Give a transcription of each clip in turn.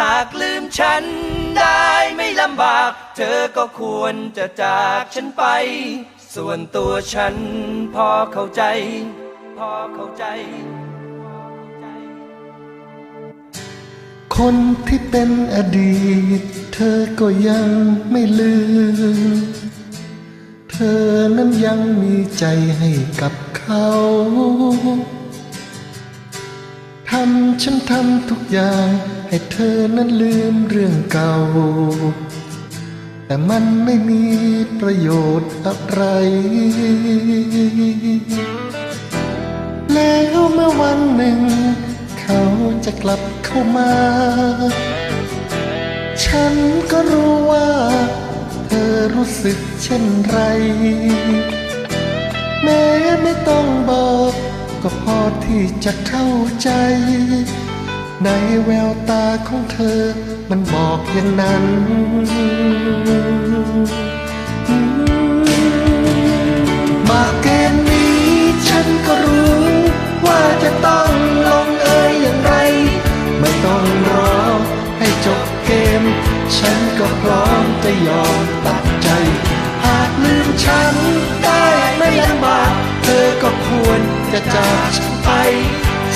หากลืมฉันได้ไม่ลำบาก เธอก็ควรจะจากฉันไป ส่วนตัวฉันพอเข้าใจ พอเข้าใจ คนที่เป็นอดีต เธอก็ยังไม่ลืม เธอนั้นยังมีใจให้กับเขาทำฉันทำทุกอย่าง ให้เธอนั้นลืมเรื่องเก่า แต่มันไม่มีประโยชน์อะไร แล้วเมื่อวันหนึ่ง เขาจะกลับเข้ามา ฉันก็รู้ว่า เธอรู้สึกเช่นไร แม้ไม่ต้องบอก ก็พอที่จะเข้าใจ ในแววตาของเธอ มันบอกอย่างนั้น มาเกมนี้ฉันก็รู้ ว่าจะต้องลงเอยอย่างไร ไม่ต้องรอให้จบเกม ฉันก็พร้อมจะยอมตัดใจ หากลืมฉันได้ไม่ลำบาก เธอก็ควรจะจากฉันไป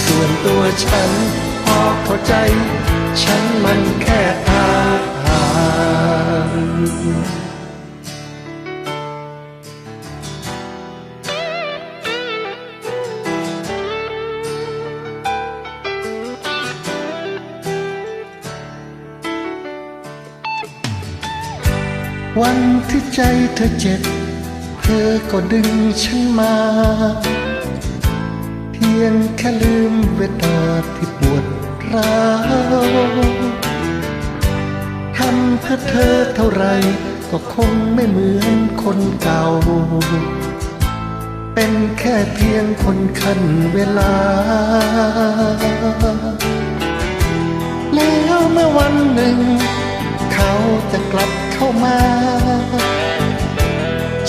ส่วนตัวฉัน อเข้าใจ ฉันมันแค่ทางผ่านวันที่ใจเธอเจ็บ เธอก็ดึงฉันมา ยงแค่ลืมเวทาที่ปวดร้าวทำเพื่อเธอเท่าไรก็คงไม่เหมือนคนเก่า เป็นแค่เพียงคนขันเวลา แล้วเมื่อวันหนึ่ง เขาจะกลับเข้ามา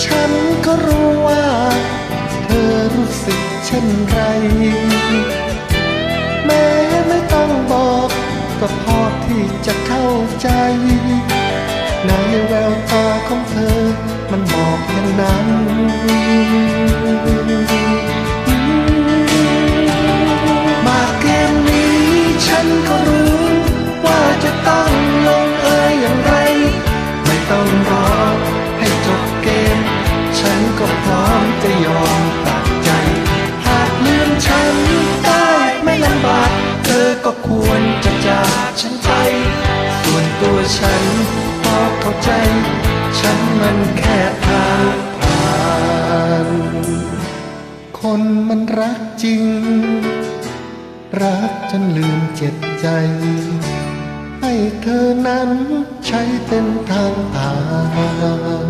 ฉันก็รู้ว่า แม้ไม่ต้องบอกก็พอที่จะเข้าใจ ในแววตาของเธอมันบอกอย่างนั้น ฉันพอเข้าใจ ฉันมันแค่ทางผ่านคนมันรักจริง รักจนลืมเจ็บใจ ให้เธอนั้นใช้เป็นทางผ่าน